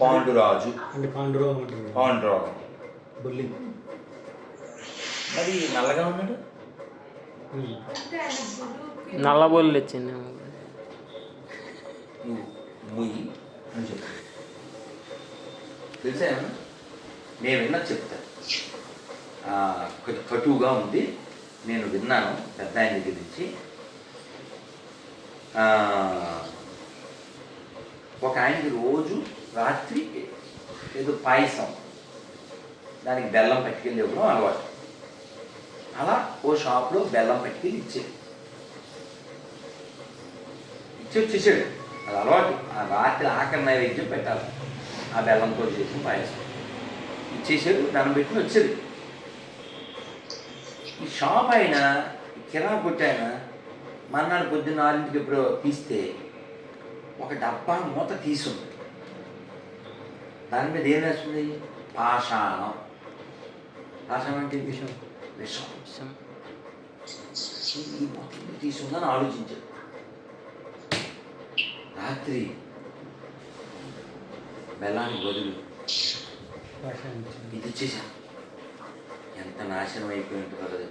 పాండురాజు. అంటే పాండురోగం అంటారు. పాండురోగం బుల్లి. మరి నల్లగా ఉన్నాడు? ఉమ్. నల్లబొల్లు ఇచ్చింది నువ్వు ముయ్యి అని చెప్పు. తెలుసా నేను విన్నా చెప్తా. కటువుగా ఉంది. నేను విన్నాను పెద్ద ఆయన దగ్గర నుంచి ఆ, ఒక ఆయనకి రోజు రాత్రి ఏదో పాయసం. దానికి బెల్లం పట్టుకెళ్ళి ఇవ్వడం అలవాటు. అలా ఓ షాప్లో బెల్లం పట్టుకెళ్ళి ఇచ్చేది. ఇచ్చి వచ్చేసాడు అది అలవాటు. ఆ రాత్రి ఆఖరి నైవేద్యం పెట్టాలి. ఆ బెల్లంతో చేసిన పాయసం. ఇచ్చేసాడు దాన్ని పెట్టుకుని వచ్చేది. ఈ షాప్ అయినా ఈ కిరా మన్నాడు పొద్దున్న ఆరింటికి ఎప్పుడో తీస్తే ఒక డబ్బా మూత తీసుంది. దాని మీద ఏం వేస్తుంది? పాషాణం. పాషాణం అంటే విషం? విషం. ఈ మొత్తం తీసుకుందని ఆలోచించాడు రాత్రి బెల్లానికి బదులు. ఇది ఇచ్చేసాను ఎంత నాశనం అయిపోయి ఉంటుందో కదా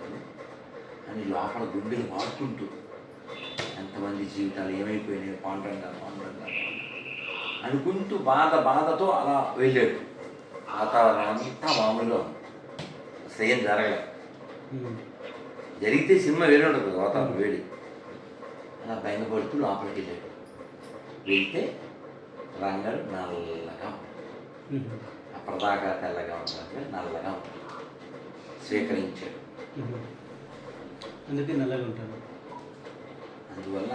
అని లోపల గుండెలు వాడుకుంటూ ఎంతమంది జీవితాలు ఏమైపోయినాయి పాండ్రంగా పాండ్రంగా అనుకుంటూ బాధ బాధతో అలా వెళ్ళాడు వాతావరణం అంతా మామూలుగా. అసలు ఏం జరగలేదు. జరిగితే సినిమా వేరే ఉంటుంది వాతావరణం వేడి అలా భయపడుతూ లోపలికి వెళ్ళాడు వెళ్తే రంగడు నల్లగా. అప్పటిదాకా తెల్లగా ఉన్నట్లే నల్లగా ఉంది. స్వీకరించాడు. అందుకే నల్లగా ఉంటారు అందువల్ల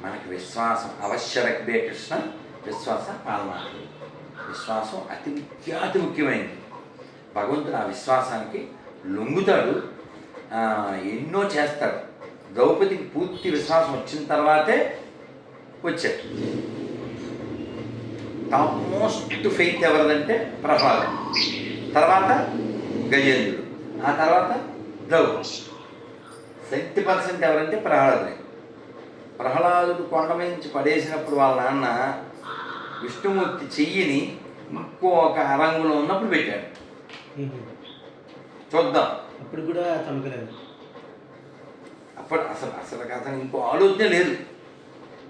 మనకి విశ్వాసం అవశ్య అవశ్యరకబే కృష్ణ విశ్వాస పాలన విశ్వాసం అతి అతి ముఖ్యమైనది. భగవంతుడు ఆ విశ్వాసానికి లొంగుతాడు ఎన్నో చేస్తాడు. ద్రౌపదికి పూర్తి విశ్వాసం వచ్చిన తర్వాతే వచ్చాడు. టాప్ మోస్ట్ ఫెయిత్ ఎవరిదంటే ప్రహ్లాదం తర్వాత గజేంద్రుడు. ఆ తర్వాత ద్రౌపది. సెవెంటీ పర్సెంట్ ఎవరంటే ప్రహ్లాదుడే. ప్రహ్లాదుడు కొండ నుంచి పడేసినప్పుడు వాళ్ళ నాన్న విష్ణుమూర్తి చెయ్యిని ఇంకో ఒక అరంగులో ఉన్నప్పుడు పెట్టాడు. చూద్దాం. అప్పుడు కూడా చమకలేదు అప్పుడు అసలు అసలు అతను ఇంకో ఆలోచన లేదు.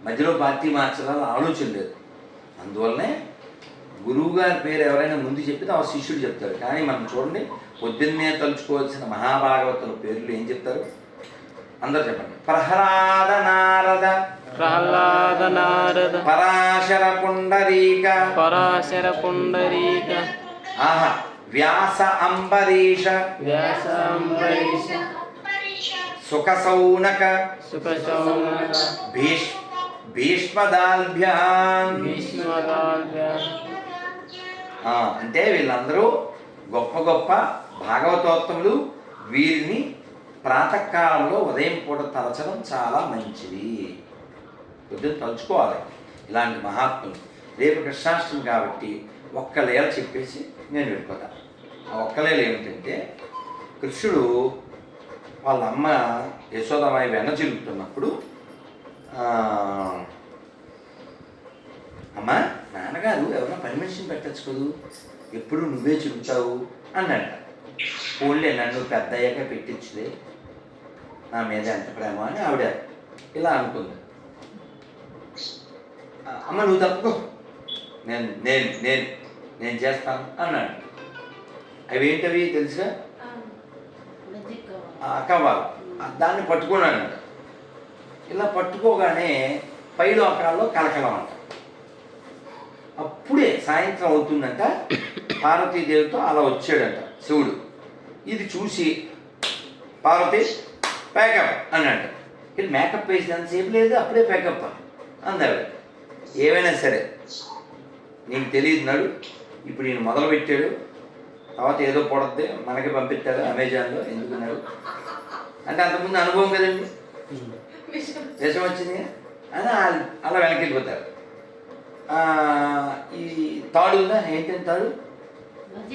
మధ్యలో పార్టీ మార్చాలని ఆలోచన లేదు. అందువల్లనే గురువు గారి పేరు ఎవరైనా ముందు చెప్పితే ఆ శిష్యుడు చెప్తారు కానీ మనం చూడండి పొద్దున్నే తలుచుకోవాల్సిన మహాభాగవతుల పేర్లు ఏం చెప్తారు? అందరు చెప్పండి. ప్రహ్లాద నారద. ప్రహ్లాద నారద. పరాశర పుండరీక. పరాశర పుండరీక. ఆహా వ్యాస అంబరీష. వ్యాసాంబరీష సుఖ సౌనక సుఖ శౌనక భీష్ భీష్మదాల్భ్యాం. భీష్మదాల్య ఆ, అంటే వీళ్ళందరూ గొప్ప గొప్ప భాగవతోత్తములు. వీరిని ప్రాతకాలంలో ఉదయం పూట తలచడం చాలా మంచిది. పొద్దున్న తలుచుకోవాలి. ఇలాంటి మహాత్ములు. రేపు కృష్ణాష్టమి కాబట్టి ఒక్క లేల చెప్పేసి నేను వెళ్ళిపోతాను ఆ ఒక్క లీల ఏమిటంటే కృష్ణుడు వాళ్ళ అమ్మ యశోదమాయి వెన్న చిరుగుతున్నప్పుడు అమ్మ అమ్మా నాన్నగారు ఎవరైనా పర్మిషన్ పెట్టచ్చు కదూ ఎప్పుడు నువ్వే చెబుతావు అన్నాడు పోన్లే నన్ను పెద్ద అయ్యాక పెట్టించులే నా మీద ఎంత ప్రేమ అని ఆవిడ ఇలా అనుకుంది. "ఆ, అమ్మ నువ్వు తప్పుకో. నేను నేను నేను నేను చేస్తాను అన్నాడు. అవి ఏంటవి తెలుసుగా ఆ కవ్వాలి దాన్ని పట్టుకున్నాడంట ఇలా పట్టుకోగానే పైలోకాల్లో కలకలం అంట. అప్పుడే సాయంత్రం అవుతుందంట. పార్వతీదేవితో అలా వచ్చాడంట. శివుడు. ఇది చూసి పార్వతి ప్యాకప్ అన్నాడు. ఇది మేకప్ వేసినంతసేపు లేదు అప్పుడే ప్యాకప్ అందాడు ఏమైనా సరే నీకు తెలియదు నాడు ఇప్పుడు నేను మొదలుపెట్టాడు. తర్వాత ఏదో పొడద్ది మనకి పంపిస్తాడు అమెజాన్లో ఎందుకున్నాడు అంటే అంతకుముందు అనుభవం కదండి. దేశం వచ్చింది అని అలా వెనక్కి వెళ్ళిపోతారు. ఈ తాడు? ఉందా ఏంటంటే తాడు.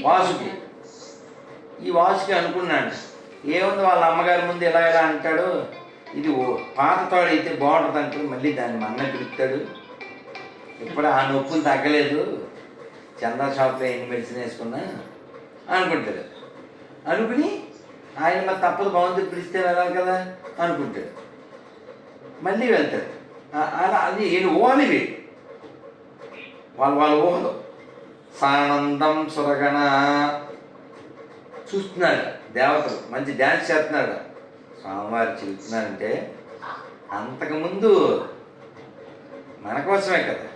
వాసుకి ఈ వాసుకి అనుకున్నాడు ఏముంది వాళ్ళ అమ్మగారి ముందు ఎలా ఎలా అంటాడు? ఇది ఓ పాత తోడైతే అయితే బాగుంటుంది అంటే మళ్ళీ దాన్ని మా అన్న పిలుస్తాడు. ఇప్పుడు ఆ నొప్పులు తగ్గలేదు. చందా షాప్లో ఎన్ని మెడిసిన్ వేసుకున్నా అనుకుంటాడు. అనుకుని ఆయన మరి తప్పదు బాగుంది పిలిస్తే వెళ్ళాలి కదా అనుకుంటాడు. మళ్ళీ వెళ్తాడు. ఆ- అలా అది ఏడు ఓనివి. వాళ్ళు వాళ్ళ వాళ్ళ ఊహలు. సానందం సురగణ చూస్తున్నాడు దేవతలు మంచి డ్యాన్స్ చేస్తున్నాడు స్వామివారు చెబుతున్నారంటే అంతకుముందు మన కోసమే కదా.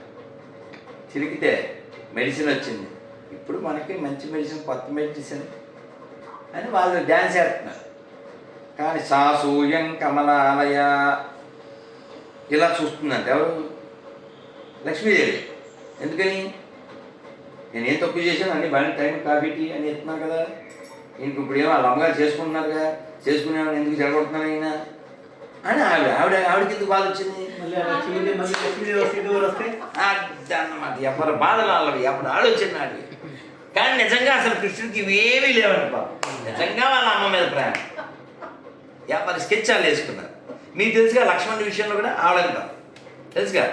చిరికితే మెడిసిన్ వచ్చింది. ఇప్పుడు మనకి మంచి మెడిసిన్ కొత్త మెడిసిన్ అని వాళ్ళు డ్యాన్స్ చేస్తున్నారు. కానీ సాసూయం కమలాలయ ఇలా చూస్తుందంట. ఎవరు? లక్ష్మీదేవి. ఎందుకని? నేనేం తప్పు చేశాను? అన్ని బాగా టైం కాఫీ టీ అని చెప్తున్నాను కదా. ఇంక ఇప్పుడు ఏమో వాళ్ళ అమ్మగారు చేసుకుంటున్నారుగా చేసుకునేవాడిని ఎందుకు జరగొడుతున్నాను అయినా అని ఆవిడ ఆవిడ ఆవిడకి ఎందుకు బాధ వచ్చింది? అన్నమాట ఎవరి బాధలు వాళ్ళవి ఎవరి ఆలోచన కానీ నిజంగా అసలు కృష్ణుడికి ఇవేమీ లేవంట పాపం నిజంగా వాళ్ళ అమ్మ మీద ప్రేమ. ఎవరి స్కెచ్ వాళ్ళు వేసుకున్నారు. మీకు తెలుసుగా లక్ష్మణుడి విషయంలో కూడా ఆవలంత తెలుసుగా?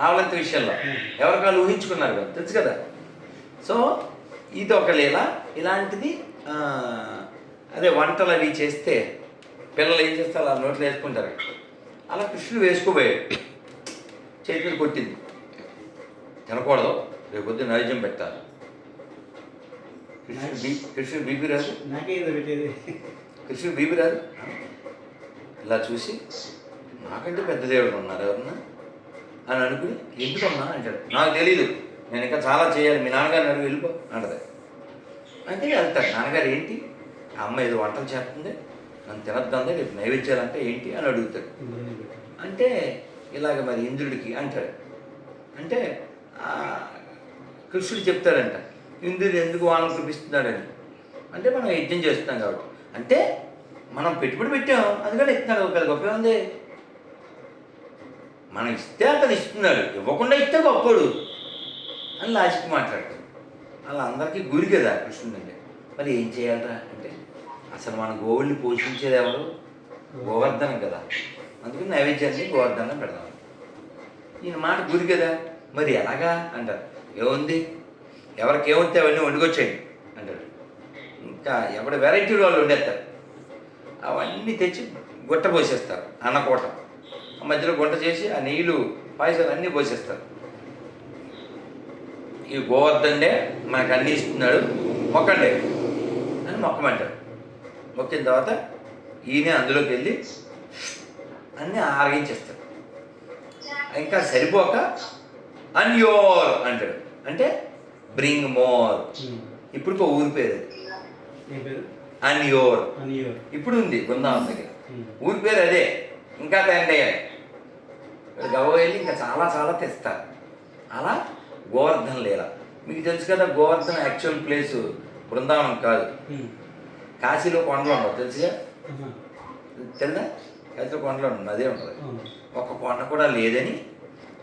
ఆవలంత విషయంలో. ఎవరికి వాళ్ళు ఊహించుకున్నారు కదా తెలుసు కదా? సో ఇది ఒక లీల. ఇలాంటిది అదే వంటలు అవి చేస్తే పిల్లలు ఏం చేస్తారు? అలా నోట్లో వేసుకుంటారు. అలా కృష్ణుడు వేసుకోబోయాడు చేతి మీద కొట్టింది. తినకూడదు. రేపు పొద్దున్న నైవేద్యం పెట్టాలి. కృష్ణుడు బీ కృష్ణుడు బీపీ రాదు. కృష్ణుడు బీపీ రాదు. ఇలా చూసి నాకంటే పెద్ద దేవుడు ఉన్నారు ఎవరన్నా? అని అనుకుని ఎందుకమ్మా? అంటాడు. నాకు తెలీదు. నేను ఇంకా చాలా చేయాలి. మీ నాన్నగారు నన్ను వెళ్ళిపో. అంటది. అంటే వెళ్తాడు. నాన్నగారు ఏంటి? ఆ అమ్మ ఏదో వంటలు చేస్తుంది. నన్ను తినద్దంది. రేపు నైవేద్యాలంటే ఏంటి? అని అడుగుతాడు. అంటే ఇలాగ మరి ఇంద్రుడికి అంటాడు. అంటే కృష్ణుడు చెప్తాడంట. ఇంద్రుడు ఎందుకు వాళ్ళని చూపిస్తున్నాడని? అంటే మనం యజ్ఞం చేస్తున్నాం కాబట్టి. అంటే మనం పెట్టుబడి పెట్టాం. అందుకని ఇస్తున్నాడు. ఒక గొప్ప ఉంది. మనం ఇస్తే అతను ఇస్తున్నాడు. ఇవ్వకుండా ఇస్తే గొప్పడు అని లాజిక్ మాట్లాడతాడు అలా అందరికీ గురి కదా కృష్ణుడు అంటే. మరి ఏం చేయాలరా అంటే అసలు మన గోవుల్ని పోషించేది ఎవరు? గోవర్ధనం కదా. అందుకని నైవేద్యాన్ని గోవర్ధనం పెడదాం. ఈయన మాట గురి కదా. మరి ఎలాగా? అంటారు. ఏముంది? ఎవరికి ఏముంటే అవన్నీ వండుకొచ్చేయండి అంటారు. ఇంకా ఎవడ వెరైటీ వాళ్ళు వండేస్తారు. అవన్నీ తెచ్చి గుట్ట పోసేస్తారు అన్నకోట మధ్యలో గుంట చేసి ఆ నీళ్ళు పాయసాలు అన్నీ పోసేస్తారు. ఈ గోవర్ధన్డే మనకు అన్నీ ఇస్తున్నాడు. మొక్కండి. అని మొక్కమంటాడు. మొక్కిన తర్వాత ఈయన అందులోకి వెళ్ళి అన్నీ ఆరగించేస్తాడు. ఇంకా సరిపోక అన్యోర్ అంటాడు. అంటే బ్రింగ్ మోర్. ఇప్పుడు ఒక ఊరి పేరు అన్యోర్ అనియో ఇప్పుడు ఉంది బృందావనం దగ్గర. ఉమ్. ఊరి పేరు అదే. ఇంకా తయారు అయ్యాలి గవ వెళ్ళి ఇంకా చాలా చాలా తెస్తారు. అలా గోవర్ధన్ లీల మీకు తెలుసు కదా గోవర్ధన్ యాక్చువల్ ప్లేస్ బృందావనం కాదు. కాశీలో కొండలు ఉండవు తెలుసుగా. తెలుదా కాశీలో కొండలు ఉండవు అదే ఉంటుంది అవును. ఒక కొండ కూడా లేదని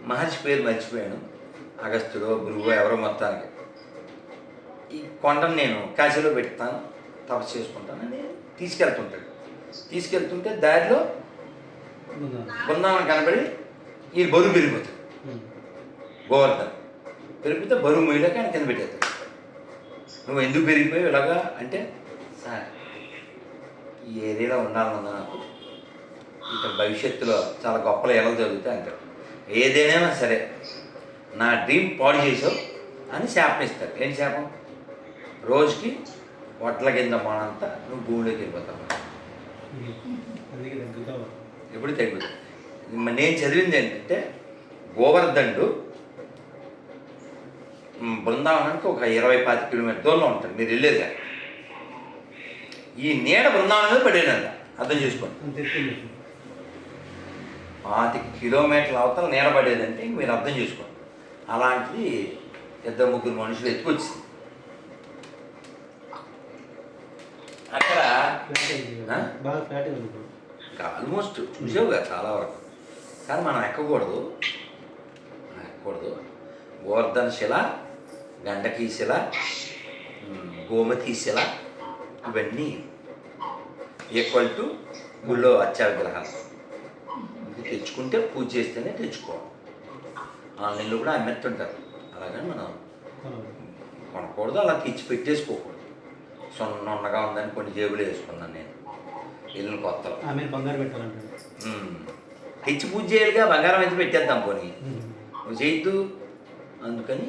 మహర్షి పేరు మర్చిపోయాను అగస్త్యుడో గురువు ఎవరో మొత్తానికి ఈ కొండను నేను కాశీలో పెడతాను తపస్సు చేసుకుంటానని తీసుకెళ్తుంటాడు తీసుకెళ్తుంటే దారిలో? బృందావనం కనబడి ఈ బరువు పెరిగిపోతాడు. గోవర్ధన్ పెరిగిపోతే బరువు మొయ్యలేక ఆయన కింద పెట్టేస్తాడు నువ్వు ఎందుకు పెరిగిపోయావు ఇలాగా అంటే సార్ ఈ ఏరియాలో ఉండాలన్నా నాకు? ఇక్కడ భవిష్యత్తులో చాలా గొప్పలు ఎలా జరుగుతాయి అంటాడు ఏదైనా సరే నా డ్రీమ్ పాడు చేసావు అని శాపం ఇస్తారు. ఏం శాపం? రోజుకి వడ్ల కింద మనంతా నువ్వు భూమిలోకి వెళ్ళిపోతావు. తగ్గుతావు? ఎప్పుడు తగ్గుతుంది మ- నేను చదివింది ఏంటంటే గోవర్ధనుడు మ్, బృందావనానికి ఒక ఇరవై పాతి కిలోమీటర్ దూరంలో ఉంటాడు మీరు వెళ్ళేది కాదు. ఈ నీడ బృందావనం మీద పడేదంట. అర్థం చేసుకోండి. పాతి కిలోమీటర్ల అవతల నీడ పడేదంటే మీరు అర్థం చేసుకోండి. అలాంటిది ఇద్దరు ముగ్గురు మనుషులు ఎత్తుకొచ్చింది. అక్కడ ఆల్మోస్ట్ చూసావుగా చాలా వరకు. కానీ మనం ఎక్కకూడదు. మనం ఎక్కకూడదు. గోవర్ధన శిల గండకీ శిల ఉమ్, గోమతి శిల ఇవన్నీ ఈక్వల్ టు గుళ్ళో అత్యావిగ్రహాలు ఇది తెచ్చుకుంటే పూజ చేస్తేనే తెచ్చుకోవాలి. ఆన్లైన్లో కూడా అమ్మేస్తుంటారు. అలాగని మనం. కొనకూడదు అలా తెచ్చి పెట్టేసుకోకూడదు. సొన్నగా ఉందని కొన్ని జేబులు వేసుకున్నాను నేను. వెళ్ళిన కొత్తలో. ఆమె బంగారు పెట్టాలంటాడు ఉమ్. తెచ్చి పూజ చేయాలిగా బంగారం అయితే పెట్టేద్దాం పోనీ. నువ్వు చేయొద్దు. అందుకని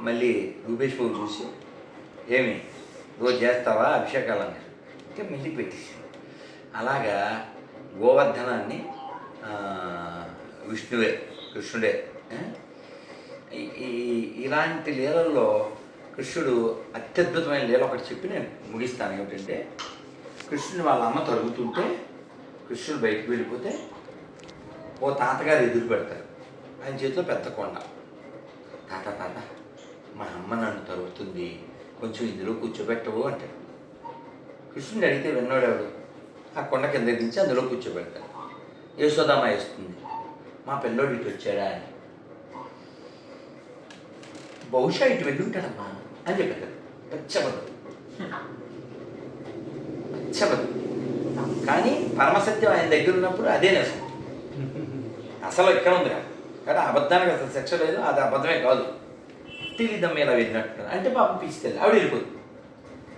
మళ్ళీ రూపేష్ బాబు చూసి ఏమి రోజు చేస్తావా అభిషేకాలు అన్నారు. ఇంకా మళ్ళీ పెట్టేసి అలాగా గోవర్ధనాన్ని విష్ణువే కృష్ణుడే ఈ- ఇలాంటి లీలల్లో కృష్ణుడు అత్యద్భుతమైన లీల ఒకటి చెప్పి నేను ముగిస్తాను. ఏమిటంటే కృష్ణుని వాళ్ళ అమ్మ తరుగుతుంటే కృష్ణుడు బయటకు వెళ్ళిపోతే ఓ తాతగారు ఎదురు పెడతారు. ఆయన చేతిలో పెద్ద కొండ. తాత తాత మా అమ్మ నన్ను తరుగుతుంది కొంచెం ఇందులో కూర్చోబెట్టవు అంటాడు. కృష్ణుడు అడిగితే విన్నాడేవాడు ఆ కొండ కింద దించి అందులో కూర్చోబెడతాడు. యశోదామ వేస్తుంది మా పిల్లోడు ఇటు వచ్చాడా? అని. బహుశా ఇటు వెళ్ళి ఉంటాడమ్మా అని చెప్పారు పచ్చబదు పచ్చబదు కానీ పరమసత్యం ఆయన దగ్గర ఉన్నప్పుడు అదే నిజం. అసలు ఇక్కడ ఉంది కదా కానీ అబద్ధానికి అసలు శిక్ష లేదు. అది అబద్ధమే కాదు. తెలియదమ్మ ఇలా వెళ్ళినట్టు అంటే పాపం పిచ్చితే ఆవిడ వెళ్ళిపోతుంది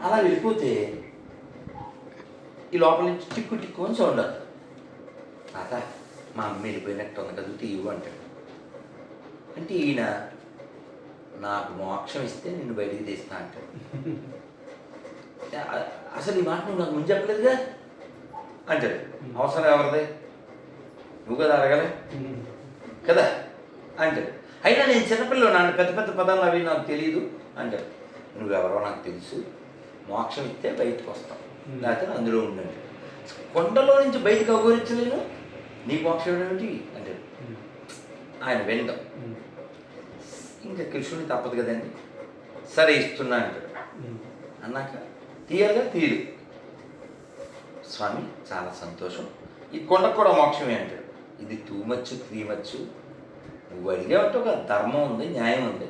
అలా వెళ్ళిపోతే ఈ లోపల నుంచి టిక్కు టిక్కు అని సౌండ్ వస్తుంది. తాత మా అమ్మ వెళ్ళిపోయినట్టు ఉంది కదా తీవు అంటాడు. అంటే ఈయన నాకు మోక్షం ఇస్తే నిన్ను బయటికి తీస్తా అంటాడు. అసలు ఈ మాట నువ్వు నాకు ముందు చెప్పలేదుగా? అంటాడు. అవసరం ఎవరిది? నువ్వు కదా అడగలే. కదా? అంటాడు. అయినా నేను చిన్నపిల్లలు నన్ను పెద్ద పెద్ద పదాలు అవి నాకు తెలియదు అంటాడు నువ్వెవరో నాకు తెలుసు. మోక్షం ఇస్తే బయటకు వస్తాం. లేకపోతే అందులో ఉండండి. కొండలో నుంచి బయటకు అఘోరించలేను నీ మోక్షం ఏమిటి? ఉమ్. ఆయన ఉమ్. ఇంకా కృష్ణుని తప్పదు కదండి. సరే ఇస్తున్నా అంటాడు ఉమ్. అన్నాక తీయగా తీరు స్వామి చాలా సంతోషం. ఈ కొండకు కూడా మోక్షమే అంటాడు ఇది టూ మచ్చు త్రీ మచ్చు నువ్వు అడిగేవంటే ఒక ధర్మం ఉంది న్యాయం ఉంది.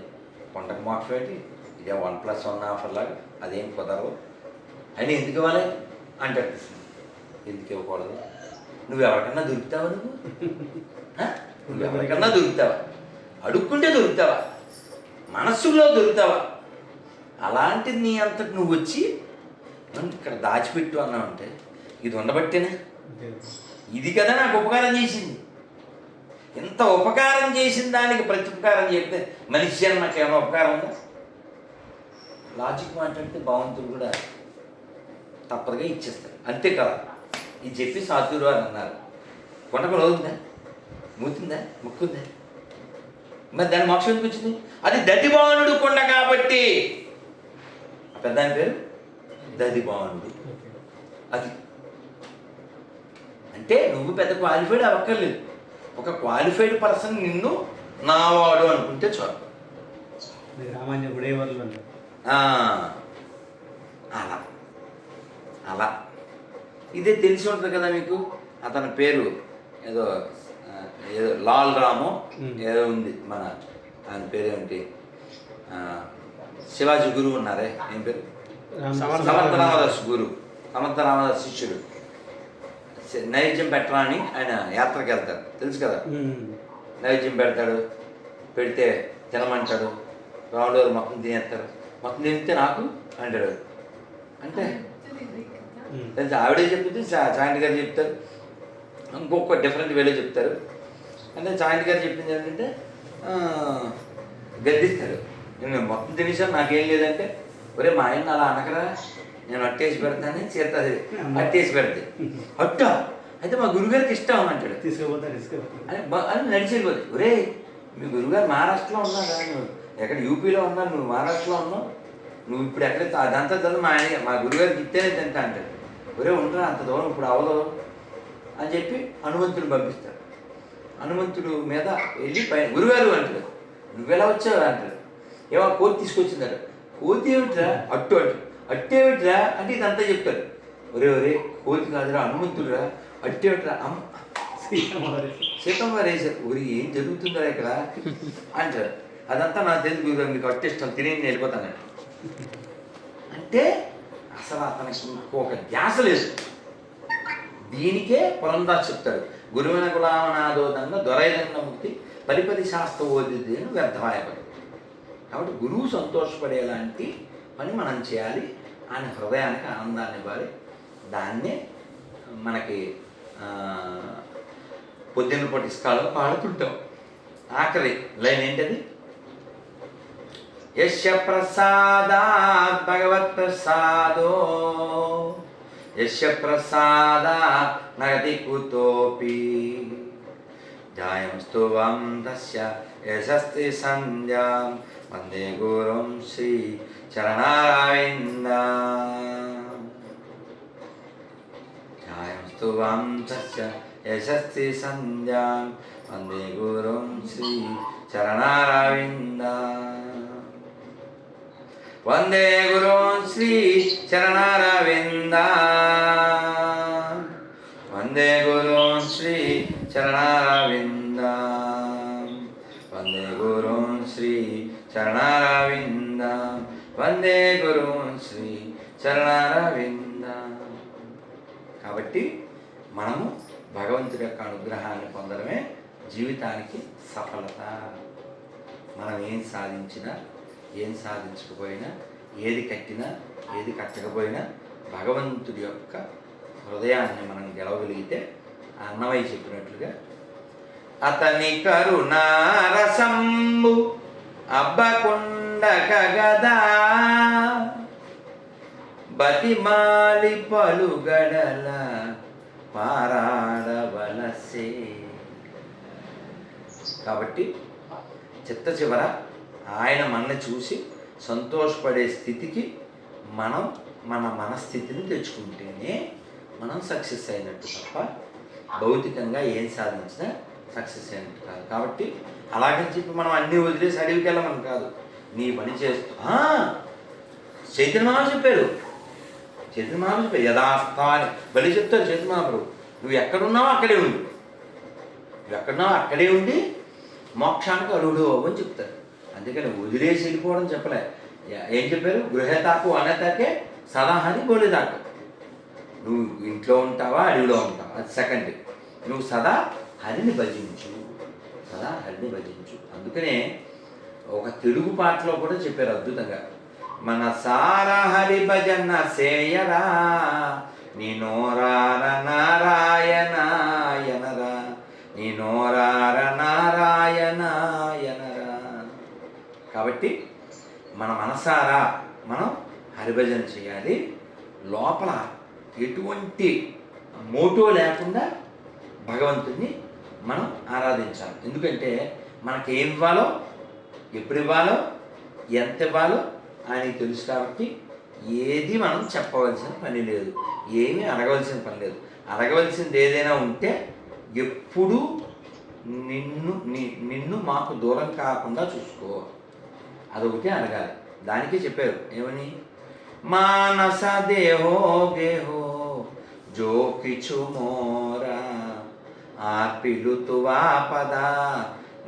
కొండకు మోక్షం ఏంటి ఇదే వన్ ప్లస్ వన్ ఆఫర్ లాగా అదేం కుదరదు. అని ఎందుకు ఇవ్వాలి? అంటాడు ఎందుకు ఇవ్వకూడదు? నువ్వు ఎవరికన్నా దొరుకుతావా నువ్వు? నువ్వు ఎవరికన్నా దొరుకుతావా? అడుక్కుంటే దొరుకుతావా? మనస్సులో దొరుకుతావా? అలాంటిది నీ అంతటి నువ్వు వచ్చి ఇక్కడ దాచిపెట్టు అన్నావంటే ఇది ఉండబట్టేనే. ఇది కదా నాకు ఉపకారం చేసింది. ఇంత ఉపకారం చేసిన దానికి ప్రత్యుపకారం చెప్తే మనిషి అని నాకు ఏమైనా ఉపకారం ఉందా? లాజిక్ మాట్లాడితే భగవంతుడు కూడా తప్పదుగా ఇచ్చేస్తాడు. అంతే కదా? ఇది చెప్పి సాధువులు అని అన్నారు. కొండకు అవుతుందా మూతుందా? ముక్కుందా? మరి దాని మోక్షం ఎందుకు వచ్చింది? అది దదిబానుడు కొండ కాబట్టి. ఆ పెద్ద పేరు? దదిబానుడు అది. అంటే నువ్వు పెద్ద క్వాలిఫైడ్ అవ్వక్కర్లేదు. ఒక క్వాలిఫైడ్ పర్సన్ నిన్ను నావాడు అనుకుంటే చాలు. గుడేవర్లు అలా. అలా. ఇదే తెలిసి ఉంటుంది కదా మీకు? అతని పేరు ఏదో ఏదో లాల్ రాము. ఏదో ఉంది మన ఆయన పేరు ఏమిటి ఆ, శివాజీ గురువు ఉన్నారే ఏం పేరు? సమర్థ రామదాస్ గురు. సమర్థ రామదాస్ శిష్యుడు. నైవేద్యం పెట్టరా అని ఆయన యాత్రకు వెళ్తారు తెలుసు కదా. నైవేద్యం పెడతాడు పెడితే తినమంటాడు రాముడు మొత్తం తినేస్తారు. మొత్తం తినితే నాకు అంటాడు. అంటే. తెలుసా? ఆవిడే చెప్తుంది చా- చాయంటి గారు చెప్తారు. ఇంకొక డిఫరెంట్ వేలో చెప్తారు. అంటే చాయంటి గారు చెప్పింది ఏంటంటే ఆ, గద్దిస్తాడు నేను మొత్తం తినేసాను నాకేం లేదంటే ఒరే మా ఆయన అలా అనకరా నేను అట్టేసి పెడతానని చేస్తుంది అట్టేసి పెడతాయి. అట్ట? అయితే మా గురుగారికి ఇష్టం అంటాడు తీసుకుపోతా అని నడిచిపోతుంది ఒరే మీ గురుగారు మహారాష్ట్రలో ఉన్నారా? నువ్వు ఎక్కడ యూపీలో ఉన్నారు నువ్వు మహారాష్ట్రలో ఉన్నావు? నువ్వు ఇప్పుడు ఎక్కడ అదంతా చదువు మా ఆయన మా గురుగారికి ఇస్తేనే తింటా అంటాడు. ఒరే ఉంటారా అంత దూరం ఇప్పుడు అవదు. అని చెప్పి హనుమంతుడు పంపిస్తాడు. హనుమంతుడు మీద వెళ్ళి పైన గురుగారు అంటాడు. నువ్వెలా వచ్చావు? అంటాడు. ఏమో కోతి తీసుకొచ్చిందాడు కోతి ఏమిట్రా? అట్టు అట్టు అట్టేమిట్రా? అంటే ఇదంతా చెప్తారు. ఒరే ఒరే కోతి కాదురా హనుమంతుడురా. అట్టేమిట్రా? అమ్మ. సీతమ్మ గారు వేశారు ఊరి ఏం జరుగుతుందా ఇక్కడ? అంటారు. అదంతా నాకు తెలుసు మీకు అట్టిష్టం ఇష్టం నేను వెళ్ళిపోతాను అంటే అసలు అతనికి ఇంకొక ధ్యాస లేదు. దీనికే పురందాస్ చెప్తాడు. గురువిన గులామనాదోదంగా దొరైదన్న ముక్తి పరిపతి శాస్త్ర ఓదిది అని వ్యర్థమాయపడు. కాబట్టి గురువు సంతోషపడేలాంటి పని మనం చేయాలి. ఆయన హృదయానికి ఆనందాన్ని ఇవ్వాలి. దాన్ని మనకి పొద్దున్న పూట ఇష్టాలు పాడుతుంటాం. ఆఖరి లైన్ ఏంటది? యశ ప్రసాదాత్ భగవత్ ప్రసాదో యశ ప్రసాదాత్ నగతి కుతోపి జాయం స్తువం తస్య యశస్తి సంధ్యాం వందే గురుం శ్రీ చరణారవింద జాయం స్తువం తస్య యశస్తి సంధ్యాం వందే గురుం శ్రీ చరణారవింద వందే గురుం శ్రీ చరణారవింద వందే గురుం శ్రీ చరణారవింద వందే గురుం శ్రీ చరణారవింద వందే గురు శ్రీ చరణారవింద. కాబట్టి మనము భగవంతుడి యొక్క అనుగ్రహాన్ని పొందడమే జీవితానికి సఫలత. మనం ఏం సాధించినా ఏం సాధించకపోయినా ఏది కట్టినా ఏది కట్టకపోయినా భగవంతుడి యొక్క హృదయాన్ని మనం గెలవగలిగితే అన్నమయ్య చెప్పినట్లుగా అతని కరుణారసంబు అబ్బకుండక గదా బతిమాలి పలుగడల పారాడవలసే. కాబట్టి చిత్త చివర ఆయన మనని చూసి సంతోషపడే స్థితికి మనం మన మనస్థితిని తెచ్చుకుంటేనే మనం సక్సెస్ అయినట్టు తప్ప భౌతికంగా ఏం సాధించినా సక్సెస్ అయినట్టు కాదు. కాబట్టి అలాగని చెప్పి మనం అన్నీ వదిలేసి అడవికి వెళ్ళమని కాదు. నీ పని చేస్తూ ఆ, చైతన్య మహారాజు చెప్పారు చైతన్య మహారాజు చెప్పారు యథాస్థాని బలి చెప్తారు చైతన్య మహాప్రభు. నువ్వు ఎక్కడున్నావో అక్కడే ఉండు. నువ్వు ఎక్కడున్నావో అక్కడే ఉండి మోక్షానికి అరుడు అని చెప్తారు అందుకని వదిలేసి వెళ్ళిపోవడం చెప్పలే. ఏం చెప్పారు? గృహతాకు అనతాకే సదాహని బోలేదాకు నువ్వు ఇంట్లో ఉంటావా? అడవిలో ఉంటావా? అది సెకండ్ నువ్వు సదా హరిని భజించు. సదా హరిని భజించు. అందుకనే ఒక తెలుగు పాటలో కూడా చెప్పారు అద్భుతంగా. మన సార హరి భజన సేయరా నీ నోరార నారాయణాయనరా నీ నోరార నారాయణాయనరా కాబట్టి మన మనసారా మనం హరిభజన చేయాలి. లోపల ఎటువంటి మోటో లేకుండా భగవంతుడిని మనం ఆరాధించాలి. ఎందుకంటే మనకి ఇవ్వాలో ఎప్పుడు ఇవ్వాలో ఎంత ఇవ్వాలో ఆయనకి తెలుసు కాబట్టి ఏది మనం చెప్పవలసిన పని లేదు. ఏమీ అడగవలసిన పని లేదు. అడగవలసింది ఏదైనా ఉంటే ఎప్పుడు నిన్ను నిన్ను మాకు దూరం కాకుండా చూసుకో. అదొకటి అడగాలి. దానికే చెప్పారు. ఏమని? మానస దేహో గేహో జో కిచు మోరా ఆర్పిలుతువా పద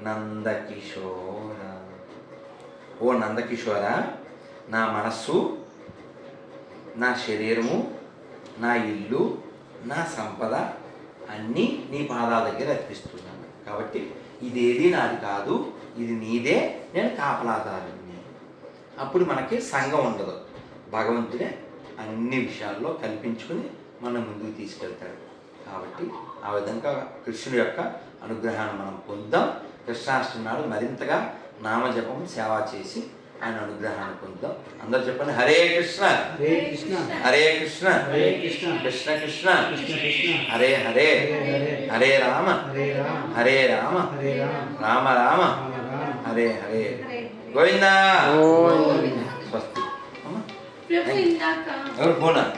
నందకిషోర. ఓ నందకిషోర నా మనస్సు నా శరీరము నా ఇల్లు నా సంపద అన్నీ నీ పాదాల దగ్గర అర్పిస్తున్నాను. కాబట్టి ఇదేది నాది కాదు ఇది నీదే నేను కాపలాదారుని అప్పుడు మనకి సంఘం ఉండదు. భగవంతుడే అన్ని విషయాల్లో కల్పించుకుని మనం ముందుకు తీసుకెళ్తాడు. కాబట్టి ఆ విధంగా కృష్ణుడి యొక్క అనుగ్రహాన్ని మనం పొందాం కృష్ణాష్టమి నాడు మరింతగా నామజపం సేవ చేసి ఆయన అనుగ్రహాన్ని పొందాం అందరూ చెప్పండి హరే కృష్ణ. హరే కృష్ణ. హరే కృష్ణ. హరే కృష్ణ. కృష్ణ కృష్ణ. కృష్ణ కృష్ణ. హరే హరే. హరే రామ. హరే రామ. హరే రామ. హరే రామ. రామ రామ. రామ రామ. హరే హరే. గోవిందా. గోవింద. స్వస్తి. అమ్మా. ప్రభు ఇందాక ఎవరు ఫోనా